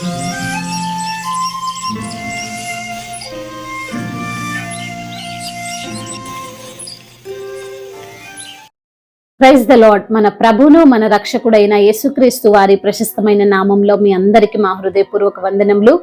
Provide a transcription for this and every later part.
Thank you. Praise the Lord మన ప్రభును మన రక్షకుడైన యేసుక్రీస్తు వారి ప్రశస్తమైన నామంలో మీ అందరికి మా హృదయపూర్వక వందనములు.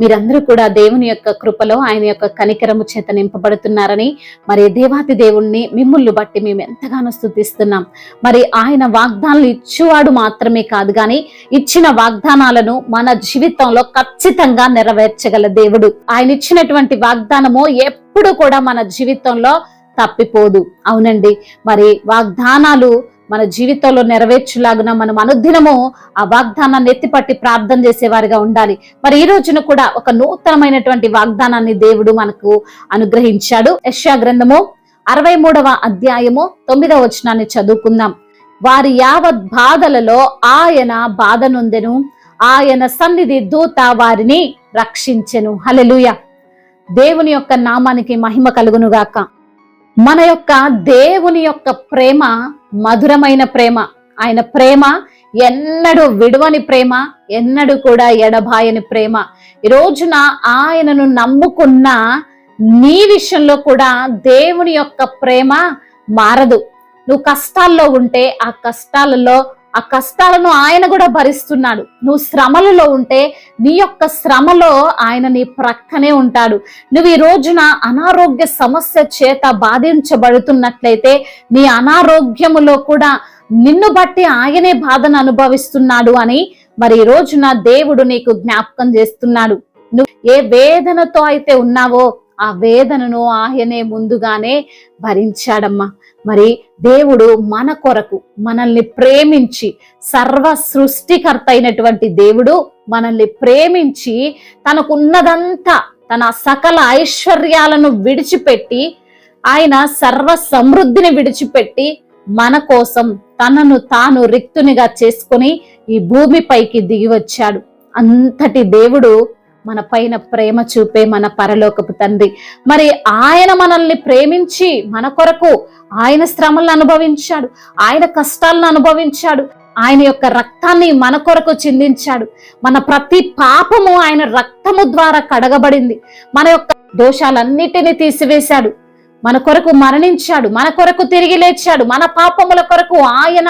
మీరందరూ కూడా దేవుని యొక్క కృపలో ఆయన యొక్క కనికరము చేత నింపబడుతున్నారని మరి దేవాతి దేవుణ్ణి మిమ్ముళ్ళు బట్టి మేము ఎంతగానో స్థుతిస్తున్నాం మరి ఆయన వాగ్దానాలు ఇచ్చేవాడు మాత్రమే కాదు కానీ ఇచ్చిన వాగ్దానాలను మన జీవితంలో ఖచ్చితంగా నెరవేర్చగల దేవుడు. ఆయన ఇచ్చినటువంటి వాగ్దానము ఎప్పుడు కూడా మన జీవితంలో తప్పిపోదు. అవునండి. మరి వాగ్దానాలు మన జీవితంలో నెరవేర్చులాగున మనం అనుదినము ఆ వాగ్దానాన్ని ఎత్తిపట్టి ప్రార్థన చేసేవారిగా ఉండాలి. మరి ఈ రోజున కూడా ఒక నూతనమైనటువంటి వాగ్దానాన్ని దేవుడు మనకు అనుగ్రహించాడు. యశ్యా గ్రంథము అరవై మూడవ అధ్యాయము తొమ్మిదవ వచనాన్ని చదువుకుందాం. వారి యావత్ బాధలలో ఆయన బాధ నొందెను. ఆయన సన్నిధి దూత వారిని రక్షించెను. హలెలుయ దేవుని యొక్క నామానికి మహిమ కలుగును గాక మన యొక్క దేవుని యొక్క ప్రేమ మధురమైన ప్రేమ. ఆయన ప్రేమ ఎన్నడూ విడువని ప్రేమ ఎన్నడూ కూడా ఎడబాయని ప్రేమ. ఈ రోజున ఆయనను నమ్ముకున్న నీ విషయంలో కూడా దేవుని యొక్క ప్రేమ మారదు. నువ్వు కష్టాల్లో ఉంటే ఆ కష్టాలలో ఆ కష్టాలను ఆయన కూడా భరిస్తున్నాడు. నువ్వు శ్రమలలో ఉంటే నీ యొక్క శ్రమలో ఆయన నీ ప్రక్కనే ఉంటాడు. నువ్వు ఈ రోజున అనారోగ్య సమస్య చేత బాధించబడుతున్నట్లయితే నీ అనారోగ్యములో కూడా నిన్ను బట్టి ఆయనే బాధను అనుభవిస్తున్నాడు అని మరి ఈ రోజున దేవుడు నీకు జ్ఞాపకం చేస్తున్నాడు. నువ్వు ఏ వేదనతో అయితే ఉన్నావో ఆ వేదనను ఆయనే ముందుగానే భరించాడమ్మా. మరి దేవుడు మన కొరకు మనల్ని ప్రేమించి సర్వ సృష్టికర్త అయినటువంటి దేవుడు మనల్ని ప్రేమించి తనకున్నదంతా తన సకల ఐశ్వర్యాలను విడిచిపెట్టి ఆయన సర్వ సమృద్ధిని విడిచిపెట్టి మన కోసం తనను తాను రిక్తునిగా చేసుకొని ఈ భూమిపైకి దిగి వచ్చాడు అంతటి దేవుడు మన పైన ప్రేమ చూపే మన పరలోకపు తండ్రి. మరి ఆయన మనల్ని ప్రేమించి మన కొరకు ఆయన శ్రమలను అనుభవించాడు. ఆయన కష్టాలను అనుభవించాడు. ఆయన యొక్క రక్తాన్ని మన కొరకు చిందించాడు. మన ప్రతి పాపము ఆయన రక్తము ద్వారా కడగబడింది. మన యొక్క దోషాలన్నిటినీ తీసివేశాడు. మన కొరకు మరణించాడు. మన కొరకు తిరిగి లేచాడు. మన పాపముల కొరకు ఆయన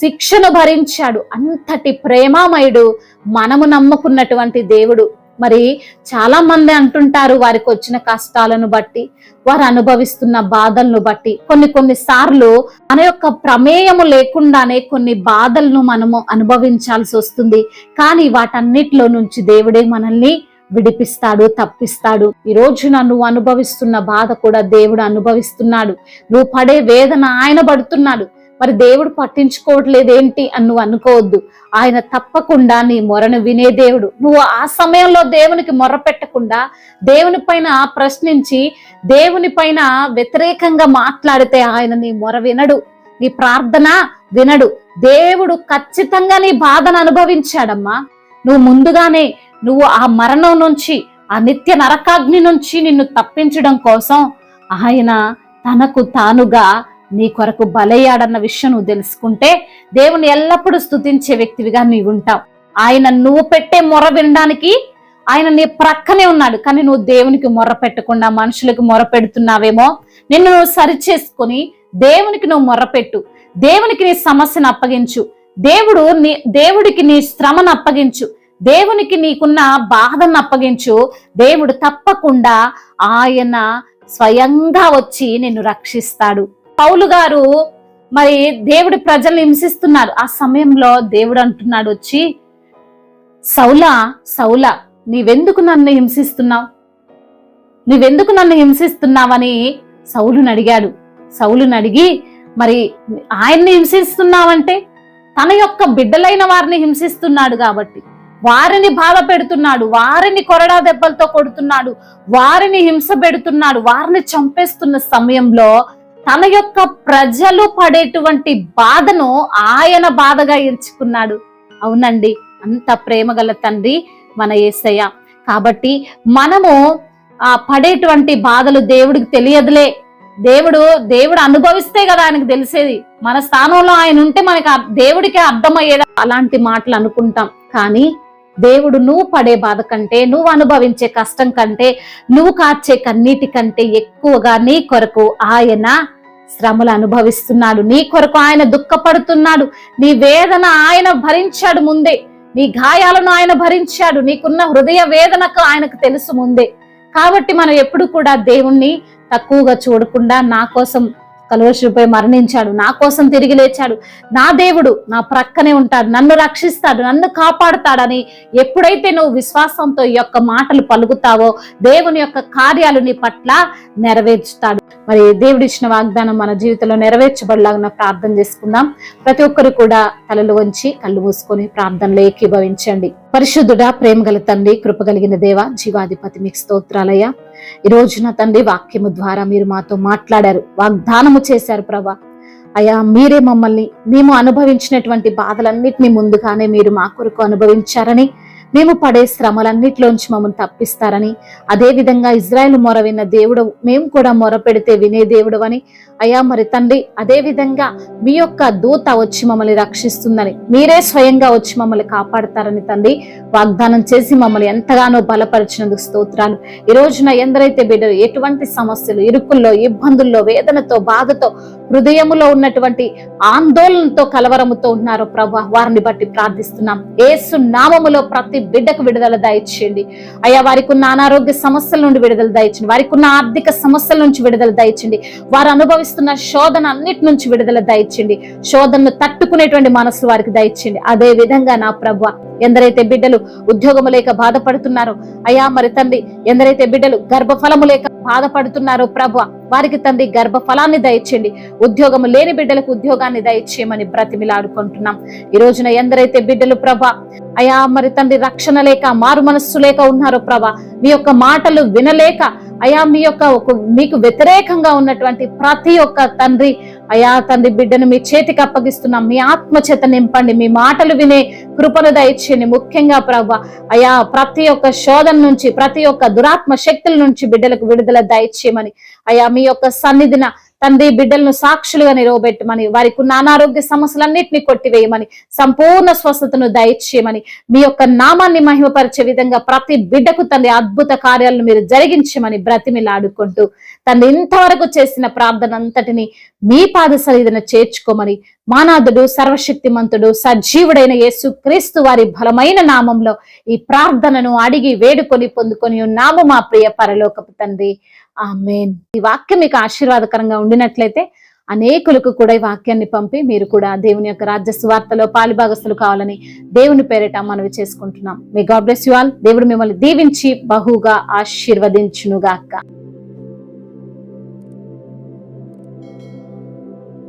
శిక్షను భరించాడు. అంతటి ప్రేమామయుడు మనము నమ్ముకున్నటువంటి దేవుడు. మరి చాలా మంది అంటుంటారు వారికి వచ్చిన కష్టాలను బట్టి వారు అనుభవిస్తున్న బాధలను బట్టి. కొన్ని కొన్ని సార్లు మన యొక్క ప్రమేయము లేకుండానే కొన్ని బాధలను మనము అనుభవించాల్సి వస్తుంది. కానీ వాటన్నిటిలో నుంచి దేవుడే మనల్ని విడిపిస్తాడు తప్పిస్తాడు. ఈ రోజున నువ్వు అనుభవిస్తున్న బాధ కూడా దేవుడు అనుభవిస్తున్నాడు. నువ్వు పడే వేదన ఆయన పడుతున్నాడు. మరి దేవుడు పట్టించుకోవట్లేదేంటి అని నువ్వు అనుకోవద్దు. ఆయన తప్పకుండా నీ మొరను వినే దేవుడు. నువ్వు ఆ సమయంలో దేవునికి మొర పెట్టకుండా దేవుని పైన ప్రశ్నించి దేవుని పైన వ్యతిరేకంగా మాట్లాడితే ఆయన నీ మొర వినడు. నీ ప్రార్థన వినడు. దేవుడు ఖచ్చితంగా నీ బాధను అనుభవించాడమ్మా. నువ్వు ముందుగానే నువ్వు ఆ మరణం నుంచి ఆ నిత్య నరకాగ్ని నుంచి నిన్ను తప్పించడం కోసం ఆయన తనకు తానుగా నీ కొరకు బలయ్యాడన్న విషయం నువ్వు తెలుసుకుంటే దేవుని ఎల్లప్పుడూ స్తుతించే వ్యక్తివిగా నీవు ఉంటావు ఆయన నువ్వు పెట్టే మొర వినడానికి ఆయన నీ ప్రక్కనే ఉన్నాడు. కానీ నువ్వు దేవునికి మొర పెట్టకుండా మనుషులకు మొర పెడుతున్నావేమో నిన్ను నువ్వు సరిచేసుకొని దేవునికి నువ్వు మొర్రపెట్టు దేవునికి నీ సమస్యను అప్పగించు. దేవుడు నీ దేవుడికి నీ శ్రమను అప్పగించు. దేవునికి నీకున్న బాధను అప్పగించు. దేవుడు తప్పకుండా ఆయన స్వయంగా వచ్చి నిన్ను రక్షిస్తాడు. పౌలు గారు మరి దేవుడి ప్రజల్ని హింసిస్తున్నారు. ఆ సమయంలో దేవుడు అంటున్నాడు వచ్చి సౌలా సౌలా నీవెందుకు నన్ను హింసిస్తున్నావు? నీవెందుకు నన్ను హింసిస్తున్నావని సౌలుని అడిగాడు. సౌలుని అడిగి మరి ఆయన్ని హింసిస్తున్నావంటే? తన యొక్క బిడ్డలైన వారిని హింసిస్తున్నాడు కాబట్టి. వారిని బాధ పెడుతున్నాడు వారిని కొరడా దెబ్బలతో కొడుతున్నాడు వారిని హింస పెడుతున్నాడు వారిని చంపేస్తున్న సమయంలో తన యొక్క ప్రజలు పడేటువంటి బాధను ఆయన బాధగా ఎంచుకున్నాడు. అవునండి అంత ప్రేమ గల తండ్రి మన ఏసయ్య. కాబట్టి మనము ఆ పడేటువంటి బాధలు దేవుడికి తెలియదులే. దేవుడు దేవుడు అనుభవిస్తే కదా ఆయనకు తెలిసేది. మన స్థానంలో ఆయన ఉంటే మనకి దేవుడికి అర్థమయ్యేది. అలాంటి మాటలు అనుకుంటాం. కానీ దేవుడు నువ్వు పడే బాధ కంటే నువ్వు అనుభవించే కష్టం కంటే నువ్వు కార్చే కన్నీటి కంటే ఎక్కువగా నీ కొరకు ఆయన శ్రమలు అనుభవిస్తున్నాడు. నీ కొరకు ఆయన దుఃఖపడుతున్నాడు. నీ వేదన ఆయన భరించాడు ముందే. నీ గాయాలను ఆయన భరించాడు. నీకున్న హృదయ వేదనకు ఆయనకు తెలుసు ముందే. కాబట్టి మనం ఎప్పుడు కూడా దేవుణ్ణి తక్కువగా చూడకుండా నా కోసం కలువశిపై మరణించాడు. నా కోసం తిరిగి లేచాడు. నా దేవుడు నా ప్రక్కనే ఉంటాడు. నన్ను రక్షిస్తాడు. నన్ను కాపాడుతాడని ఎప్పుడైతే నువ్వు విశ్వాసంతో ఈ యొక్క మాటలు పలుకుతావో దేవుని యొక్క కార్యాలు నీ పట్ల నెరవేర్చుతాడు. మరి దేవుడు ఇచ్చిన వాగ్దానం మన జీవితంలో నెరవేర్చబడలాగా ప్రార్థన చేసుకుందాం. ప్రతి ఒక్కరు కూడా తలలు వంచి కళ్ళు మూసుకొని ప్రార్థనలో ఏకీభవించండి. పరిశుద్ధుడా ప్రేమ గల తండ్రి కృపగలిగిన దేవ జీవాధిపతి మీకు స్తోత్రాలయ్య. ఈ రోజున తండ్రి వాక్యము ద్వారా మీరు మాతో మాట్లాడారు వాగ్దానము చేశారు ప్రభా. అయ్యా మీరే మమ్మల్ని మేము అనుభవించినటువంటి బాధలన్నింటినీ ముందుగానే మీరు మా కొరకు అనుభవించారని మేము పడే శ్రమలన్నిటిలోంచి మమ్మల్ని తప్పిస్తారని అదేవిధంగా ఇజ్రాయెల్ మొర విన్న దేవుడు మేము కూడా మొర పెడితే వినే దేవుడు అని అయ్యా మరి తండ్రి అదేవిధంగా మీ యొక్క దూత వచ్చి మమ్మల్ని రక్షిస్తుందని మీరే స్వయంగా వచ్చి మమ్మల్ని కాపాడతారని తండ్రి వాగ్దానం చేసి మమ్మల్ని ఎంతగానో బలపరిచినందుకు స్తోత్రాలు. ఈ రోజున ఎందరైతే బిడ్డలు ఎటువంటి సమస్యలు ఇరుకుల్లో ఇబ్బందుల్లో వేదనతో బాధతో హృదయములో ఉన్నటువంటి ఆందోళనతో కలవరముతో ఉన్నారో ప్రభా వారిని బట్టి ప్రార్థిస్తున్నాం. ఏసు నామములో ప్రతి బిడ్డకు విడుదల దయచేయండి. అయ్యా వారికి ఉన్న అనారోగ్య సమస్యల నుండి విడుదల దయచండి వారికి ఉన్న ఆర్థిక సమస్యల నుంచి విడుదల దయచండి వారు అనుభవిస్తున్న శోధన అన్నిటి నుంచి విడుదల దయచండి శోధనను తట్టుకునేటువంటి మనసు వారికి దయచండి అదే విధంగా నా ప్రభు ఎందరైతే బిడ్డలు ఉద్యోగము లేక బాధపడుతున్నారో అయ్యా మరి తండ్రి ఎందరైతే బిడ్డలు గర్భఫలము లేక బాధపడుతున్నారో ప్రభు వారికి తండ్రి గర్భ ఫలాన్ని దయచేయండి. ఉద్యోగం లేని బిడ్డలకు ఉద్యోగాన్ని దయచేయమని బ్రతిమిలాడుకుంటున్నాం. ఈ రోజున ఎందరైతే బిడ్డలు ప్రభ అయా మరి తండ్రి రక్షణ లేక మారు మనస్సు లేక ఉన్నారో ప్రభా మీ యొక్క మాటలు వినలేక అయా మీ యొక్క మీకు వ్యతిరేకంగా ఉన్నటువంటి ప్రతి ఒక్క తండ్రి అయా తండ్రి బిడ్డను మీ చేతికి అప్పగిస్తున్నాం. మీ ఆత్మ చేత నింపండి. మీ మాటలు వినే కృపను దయచేయండి. ముఖ్యంగా ప్రభు అయా ప్రతి ఒక్క శోధన నుంచి ప్రతి ఒక్క దురాత్మ శక్తుల నుంచి బిడ్డలకు విడుదల దయచేయమని అయ్యా మీ యొక్క సన్నిధిన తండ్రి బిడ్డలను సాక్షులుగా నిలవబెట్టమని వారికి ఉన్న అనారోగ్య సమస్యలన్నింటినీ కొట్టివేయమని సంపూర్ణ స్వస్థతను దయచేయమని మీ యొక్క నామాన్ని మహిమపరిచే విధంగా ప్రతి బిడ్డకు తండ్రి అద్భుత కార్యాలను మీరు జరిగించమని బ్రతిమిలాడుకుంటూ తండ్రి ఇంతవరకు చేసిన ప్రార్థన అంతటిని మీ పాద సరిదిన చేర్చుకోమని మానాథుడు సర్వశక్తిమంతుడు సజీవుడైన యేసు క్రీస్తు వారి బలమైన నామంలో ఈ ప్రార్థనను అడిగి వేడుకొని పొందుకొని ఉన్నాము మా ప్రియ పరలోకపు తండ్రి. ఆమెన్. ఈ వాక్యం మీకు ఆశీర్వాదకరంగా ఉండినట్లయితే అనేకులకు కూడా ఈ వాక్యాన్ని పంపి మీరు కూడా దేవుని యొక్క రాజ్య సువార్తలో పాలిభాగస్తులు కావాలని దేవుని పేరిట మనవి చేసుకుంటున్నాం. మీ గాడ్ బ్లెస్ యు ఆల్ దేవుడు మిమ్మల్ని దీవించి బహుగా ఆశీర్వదించునుగాక.